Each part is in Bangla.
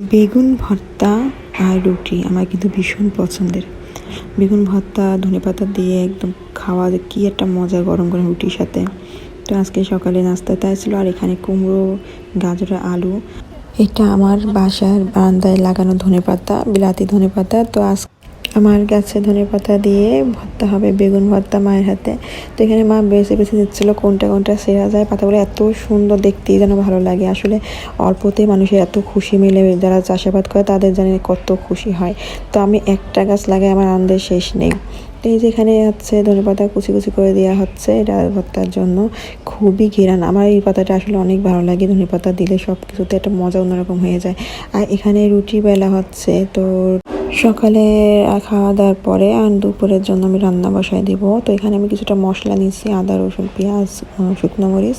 বেগুন ভর্তা আর রুটি আমার কিন্তু ভীষণ পছন্দের। বেগুন ভর্তা, ধনে পাতা দিয়ে একদম খাওয়া কি একটা মজা গরম গরম রুটির সাথে। তো আজকে সকালে নাস্তাতে তাই ছিল, আর এখানে কুমড়ো, গাজর, আলু। এটা আমার বাসার বারান্দায় লাগানো ধনে পাতা, বিলাতি ধনে পাতা। তো আজ আমার গাছে ধনে পাতা দিয়ে ভর্তা হবে, বেগুন ভর্তা মায়ের হাতে। তো এখানে মা বেছে বেছে দিচ্ছিল কোনটা কোনটা সেরা যায়। পাতাগুলো এত সুন্দর দেখতেই যেন ভালো লাগে। আসলে অল্পতেই মানুষের এত খুশি মিলে যারা চাষাবাদ করে তাদের জানি কত খুশি হয়। তো আমি একটা গাছ লাগাই, আমার আনন্দের শেষ নেই। তো এই যেখানে হচ্ছে ধনে পাতা কুচি কুচি করে দেওয়া হচ্ছে এটা ভর্তার জন্য। খুবই ঘেরান। আমার এই পাতাটা আসলে অনেক ভালো লাগে। ধনে পাতা দিলে সব কিছুতে একটা মজা অন্যরকম হয়ে যায়। আর এখানে রুটি বেলা হচ্ছে, তো সকালে খাওয়া দাওয়ার পরে আর দুপুরের জন্য আমি রান্না বসায় দিব। তো এখানে আমি কিছুটা মশলা নিচ্ছি আদা, রসুন, পেঁয়াজ শুকনো মরিচ।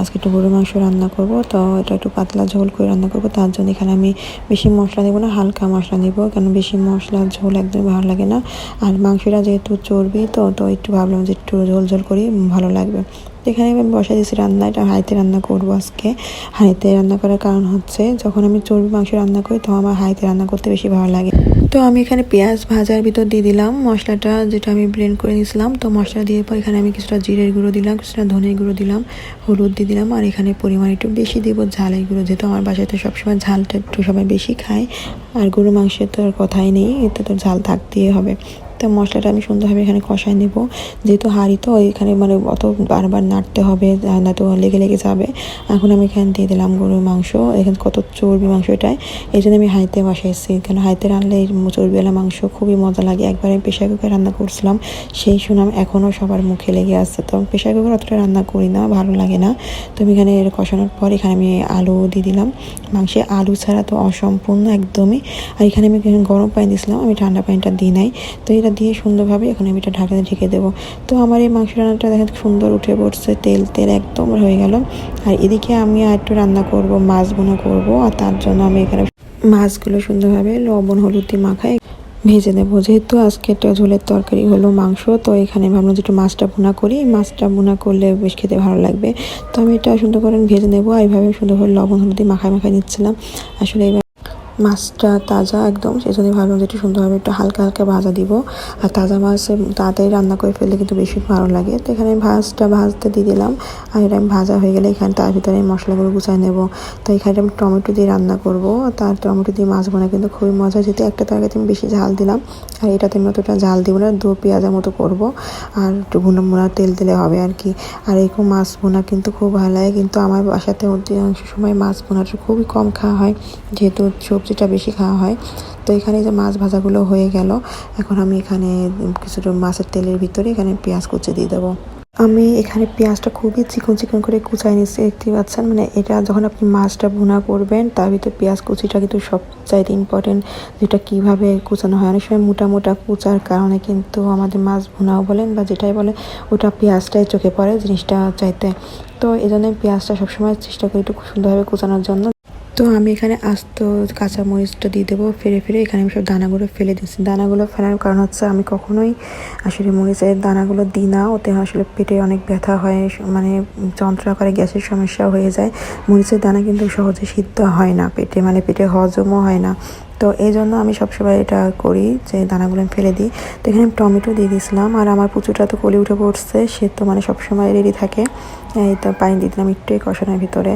আজকে একটু গরু মাংস রান্না করব, তো এটা একটু পাতলা ঝোল করে রান্না করব। তার জন্য এখানে আমি বেশি মশলা দেবো না, হালকা মশলা নেব কারণ বেশি মশলা ঝোল একদম ভালো লাগে না। আর মাংসটা যেহেতু চর্বি, তো তো একটু ভাবলাম যে একটু ঝোল ঝোল করি ভালো লাগবে। তো এখানে আমি বসা দিয়েছি রান্না এটা হাঁড়িতে রান্না করব আজকে। হাঁড়িতে রান্না করার কারণ হচ্ছে, যখন আমি চর্বি মাংস রান্না করি তো আমার হাঁড়িতে রান্না করতে বেশি ভালো লাগে। তো আমি এখানে পেঁয়াজ ভাজার ভিতর দিয়ে দিলাম, মশলাটা যেটা আমি ব্লেন্ড করে নিয়েছিলাম। তো মশলা দিয়ে পর এখানে আমি কিছুটা জিরের গুঁড়ো দিলাম, কিছুটা ধনের গুঁড়ো দিলাম, হলুদ দিয়ে দিলাম, আর এখানে পরিমাণ একটু বেশি দিব ঝালের গুঁড়ো। যেহেতু আমার বাসায় তো সবসময় ঝালটা একটু সবাই বেশি খায়, আর গরু মাংসের তো আর কথাই নেই, এতে তো ঝাল থাকতেই হবে। তো মশলাটা আমি সুন্দরভাবে এখানে কষায় নেব। যেহেতু হাঁড়ি তো এখানে মানে অত বারবার নাড়তে হবে না তো লেগে লেগে যাবে। এখন আমি এখানে দিয়ে দিলাম গরুর মাংস। এখানে কত চর্বি মাংস এটাই। এই জন্য আমি হাঁড়িতে বসাইছি কেন হাঁড়িতে রান্নলে এই চর্বিওয়ালা মাংস খুবই মজা লাগে। একবার আমি প্রেশার কুকারে রান্না করছিলাম, সেই সুনাম এখনও সবার মুখে লেগে আসছে তো আমি প্রেশার কুকার অতটা রান্না করি না, ভালো লাগে না। তো আমি এখানে কষানোর পর এখানে আমি আলু দিয়ে দিলাম। মাংসে আলু ছাড়া তো অসম্পূর্ণ একদমই। আর এখানে আমি গরম পানি দিয়েছিলাম, আমি ঠান্ডা পানিটা দিই নাই। তো এটা দিয়ে সুন্দরভাবে এখন আমি এটা ঢাকাতে ঢেকে দেবো। তো আমার এই মাংস রান্নাটা দেখেন সুন্দর উঠে পড়ছে, তেল তেল একদম হয়ে গেল। আর এদিকে আমি আর একটু রান্না করব মাছ বোনা করব, আর তার জন্য আমি এখানে মাছগুলো সুন্দরভাবে লবণ, হলুদ দিয়ে মাখাই ভেজে নেব। যেহেতু আজকে একটা ঝোলের তরকারি হলো মাংস, তো এখানে ভাবলাম যে একটু মাছটা ভুনা করি। মাছটা ভুনা করলে বেশ খেতে ভালো লাগবে। তো আমি এটা সুন্দর করে ভেজে নেব, আর এইভাবে সুন্দর করে লবণ, হলুদ মাখায় মাখায় নিচ্ছিলাম। আসলে মাছটা তাজা একদম সেই জন্য ভাবলাম যে একটু সুন্দরভাবে একটু হালকা হালকা ভাজা দিব। আর তাজা মাছ তাড়াতাড়ি রান্না করে ফেললে কিন্তু বেশি ভালো লাগে। তো এখানে ভাজটা ভাজতে দিয়ে দিলাম। আর এটা আমি ভাজা হয়ে গেলে এখানে তার ভিতরে আমি মশলাগুলো গুছাই নেব। তো এখানে আমি টমেটো দিয়ে রান্না করব। তার টমেটো দিয়ে মাছ বোনা কিন্তু খুবই মজা। যেহেতু একটা তরকারিতে আমি বেশি ঝাল দিলাম, আর এটাতে আমি অতটা ঝাল দিব না, দু পেঁয়াজের মতো করব। আর একটু ভুনা ভুনা তেল দিলে হবে আর কি। আর এরকম মাছ বোনা কিন্তু খুব ভালো লাগে। কিন্তু আমার বাসাতে অধিকাংশ সময় মাছ বোনাটা খুবই কম খাওয়া হয়। যেহেতু সবজিটা বেশি খাওয়া হয়। তো এখানে যে মাছ ভাজাগুলো হয়ে গেল। এখন আমি এখানে কিছুটা মাছের তেলের ভিতরে এখানে পেঁয়াজ কুচে দিয়ে দেবো। আমি এখানে পেঁয়াজটা খুবই চিকন চিকন করে কুচাই নিচ্ছি দেখতে পাচ্ছেন? মানে এটা যখন আপনি মাছটা ভুনা করবেন, তার ভিতরে পেঁয়াজ কুচিটা কিন্তু সবচাইতে ইম্পর্টেন্ট যেটা কীভাবে কুচানো হয়। অনেক সময় মোটা মোটা কুচার কারণে কিন্তু আমাদের মাছ ভুনাও বলেন বা যেটাই বলে ওটা পেঁয়াজটাই চোখে পড়ে জিনিসটা চাইতে। তো এই জন্য পেঁয়াজটা সবসময় চেষ্টা করি একটু সুন্দরভাবে কুচানোর জন্য। তো আমি এখানে আস্ত কাঁচা মরিচটা দিয়ে দেবো ফেরে ফেরে এখানে আমি সব দানাগুলো ফেলে দিচ্ছি দানাগুলো ফেলার কারণ হচ্ছে আমি কখনোই আসলে মরিচের দানাগুলো দিই না, ওতে আসলে পেটে অনেক ব্যথা হয় মানে যন্ত্রণা করে গ্যাসের সমস্যা হয়ে যায়। মরিচের দানা কিন্তু সহজে সিদ্ধ হয় না পেটে মানে পেটে হজমও হয় না। তো এই জন্য আমি সবসময় এটা করি যে দানাগুলো আমি ফেলে দিই। তো এখানে আমি টমেটো দিয়ে দিয়েছিলাম আর আমার পুচুটা তো কলি উঠে পড়ছে, সে তো মানে সবসময় রেডি থাকে। এই তো পানি দিয়ে দিলাম একটু এই কষানোর ভিতরে।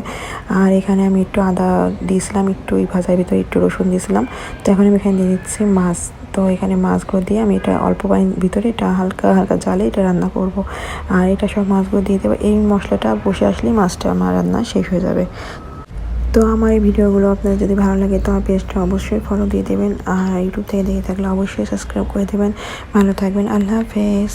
আর এখানে আমি একটু আদা দিয়েছিলাম, একটু ওই ভাজার ভিতরে একটু রসুন দিয়েছিলাম। তো এখন আমি এখানে দিয়ে দিচ্ছি মাছ। তো এখানে মাছগুলো দিয়ে আমি এটা অল্প পানির ভিতরে এটা হালকা হালকা জালে এটা রান্না করব। আর এটা সব মাছগুলো দিয়ে দেবো। এই মশলাটা বসে আসলেই মাছটা আমার রান্না শেষ হয়ে যাবে। তো আমার এই ভিডিওগুলো আপনার যদি ভালো লাগে তো আমার পেজটা অবশ্যই ফলো দিয়ে দেবেন। আর ইউটিউব থেকে দেখে থাকলে অবশ্যই সাবস্ক্রাইব করে দেবেন। ভালো থাকবেন। আল্লাহ হাফেজ।